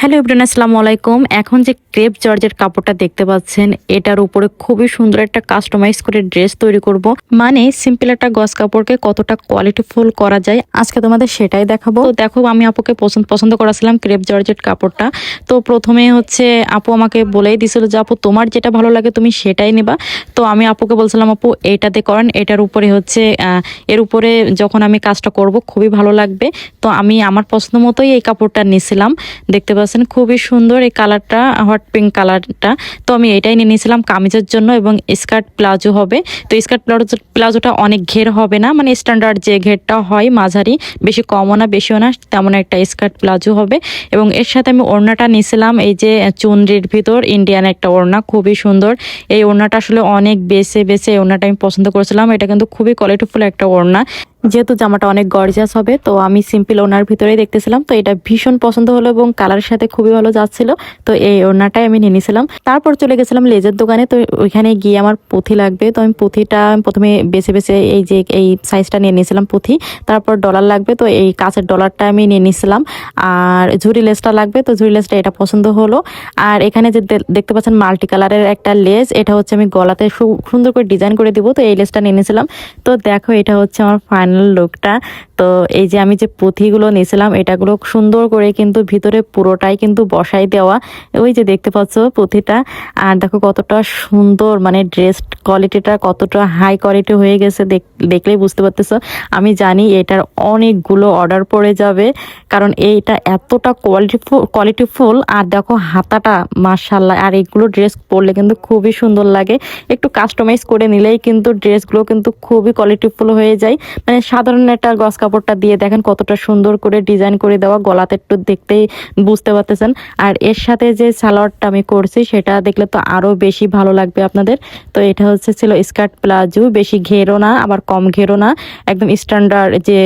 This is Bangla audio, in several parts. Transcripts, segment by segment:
হ্যালো ইব্রান আসসালামু আলাইকুম। এখন যে ক্রেপ জর্জের কাপড়টা দেখতে পাচ্ছেন, এটার উপরে খুবই সুন্দর একটা কাস্টমাইজ করে ড্রেস তৈরি করব। মানে সিম্পল একটা গস কাপড়কে কতটা কোয়ালিটিফুল করা যায়, আজকে তোমাদের সেটাই দেখাবো। তো দেখো, আমি আপুকে পছন্দ পছন্দ করাছিলাম ক্রেপ জর্জের কাপড়টা। তো প্রথমে হচ্ছে আপু আমাকে বলেই দিছিল যে, আপু, তোমার যেটা ভালো লাগে তুমি সেটাই নেবা। তো আমি আপুকে বলছিলাম, আপু এইটাতে করেন, এটার উপরে হচ্ছে এর উপরে যখন আমি কাজটা করব, খুবই ভালো লাগবে। তো আমি আমার পছন্দ মতোই এই কাপড়টা নিয়েছিলাম দেখতে পাচ্ছেন খুবই সুন্দর এই কালারটা হট পিঙ্ক কালারটা। তো আমি এটাই নিয়ে নিয়েছিলাম কামিজের জন্য এবং স্কার্ট প্লাজো হবে। তো স্কার্ট প্লাজো, প্লাজোটা অনেক ঘের হবে না মানে স্ট্যান্ডার্ড যে ঘেরটা হয় মাঝারি, বেশি কমও না, বেশিও না, তেমন একটা স্কার্ট প্লাজো হবে। এবং এর সাথে আমি ওড়নাটা নিয়েছিলাম, এই যে চুনরির ভিতর ইন্ডিয়ান একটা ওড়না, খুবই সুন্দর। এই ওড়নাটা আসলে অনেক বেছে বেছে এই ওড়নাটা আমি পছন্দ করেছিলাম। এটা কিন্তু খুবই কোয়ালিটিফুল একটা ওড়না। যেহেতু জামাটা অনেক গর্জিয়াস হবে, তো আমি সিম্পল ওনার ভিতরেই দেখতেছিলাম। তো এটা ভীষণ পছন্দ হলো এবং কালারের সাথে খুবই ভালো যাচ্ছিল। তো এই ওড়নাটাই আমি নিয়ে নিয়েছিলাম তারপর চলে গেছিলাম লেজের দোকানে। তো ওইখানে গিয়ে আমার পুঁথি লাগবে। তো আমি পুঁথিটা প্রথমে বেছে বেছে এই যে এই সাইজটা নিয়ে নিয়েছিলাম পুঁথি। তারপর ডলার লাগবে। তো এই কাঁচের ডলারটা আমি নিয়ে নিয়েছিলাম আর ঝুরি লেসটা লাগবে। তো ঝুরি লেসটা এটা পছন্দ হলো। আর এখানে যে দেখতে পাচ্ছেন মাল্টি কালারের একটা লেস এটা হচ্ছে আমি গলাতে সুন্দর করে ডিজাইন করে দিব। তো এই লেসটা নিয়ে নিয়েছিলাম তো দেখো এটা হচ্ছে আমার ফাইনাল লুকটা তো এই যে আমি যে পুঁথিগুলো নিয়েছিলাম, এটাগুলো সুন্দর করে কিন্তু ভিতরে পুরোটাই কিন্তু বসাই দেওয়া। ওই যে দেখতে পাচ্ছ পুঁথিটা। আর দেখো কতটা সুন্দর মানে ড্রেস কোয়ালিটিটা কতটা হাই কোয়ালিটি হয়ে গেছে দেখ- দেখলেই বুঝতে পারতেছো। আমি জানি এটার অনেকগুলো অর্ডার পড়ে যাবে, কারণ এইটা এতটা কোয়ালিটিফুল কোয়ালিটিফুল আর দেখো হাতাটা মার্শাল্লাহ আর এইগুলো ড্রেস পরলে কিন্তু খুবই সুন্দর লাগে। একটু কাস্টমাইজ করে নিলেই কিন্তু ড্রেসগুলো কিন্তু খুবই কোয়ালিটিফুল হয়ে যায়। মানে সাধারণ একটা গস কাপড়টা দিয়ে দেখেন কতটা সুন্দর করে ডিজাইন করে দেওয়া, গলাতে একটু দেখতেই বুঝতে পারতেছেন। আর এর সাথে যে সালোয়ারটা আমি করছি, সেটা দেখলে তো আরও বেশি ভালো লাগবে আপনাদের। তো এটা হচ্ছে ছিল স্কার্ট প্লাজো, বেশি ঘেরো না, আবার কম ঘেরো না। একদম স্ট্যান্ডার্ড যে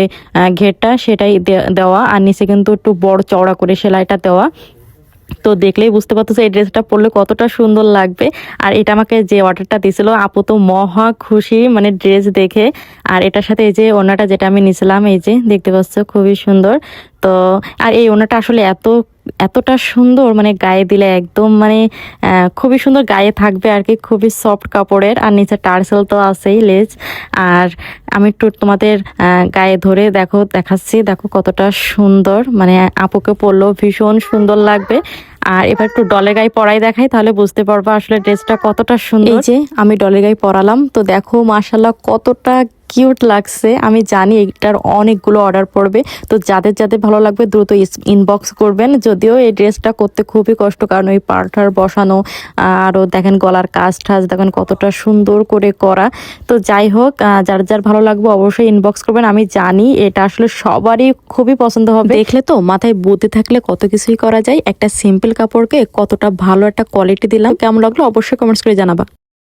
ঘেরটা, সেটাই দেওয়া। আর নিচে কিন্তু একটু বড় চওড়া করে সেলাইটা দেওয়া। তো দেখলেই বুঝতে পারতেছো এই ড্রেসটা পরলে কতটা সুন্দর লাগবে। আর এটা আমাকে যে অর্ডারটা দিছিল আপু তো মহা খুশি মানে ড্রেস দেখে। আর এটার সাথে এই যে ওনাটা যেটা আমি নিয়েছিলাম এই যে দেখতে পাচ্ছ খুবই সুন্দর। তো, আর এই ওনাটা আসলে এত, এতটা সুন্দর মানে গায়ে দিলে একদম মানে খুবই সুন্দর গায়ে থাকবে আর কি, খুবই সফট কাপড়ের। আর নিচে টার্সেল তো আছেই লেজ। আর আমি একটু তোমাদের গায়ে ধরে দেখো, দেখাচ্ছি, দেখো কতটা সুন্দর। মানে আপুকে পরলেও ভীষণ সুন্দর লাগবে। আর এবার একটু ডলের গায়ে পরাই দেখাই, তাহলে বুঝতে পারব আসলে ড্রেসটা কতটা সুন্দর। যে আমি ডলের গায়ে পরালাম, তো দেখো মাশাল্লাহ কতটা কিউট লাগছে। আমি জানি এটার অনেকগুলো অর্ডার পড়বে। তো যাদের যাদের ভালো লাগবে দ্রুত ইনবক্স করবেন। যদিও এই ড্রেসটা করতে খুবই কষ্ট, কারণ ওই পার্টার বসানো আরও দেখেন গলার কাজ টাজ দেখেন কতটা সুন্দর করে করা। তো যাই হোক যার যার ভালো লাগবে অবশ্যই ইনবক্স করবেন। আমি জানি এটা আসলে সবারই খুবই পছন্দ হবে। দেখলে তো মাথায় বুদ্ধি থাকলে কত কিছুই করা যায়। একটা সিম্পল কাপড়কে কতটা ভালো একটা কোয়ালিটি দিলাম। কেমন লাগল অবশ্যই কমেন্টস করে জানাবা।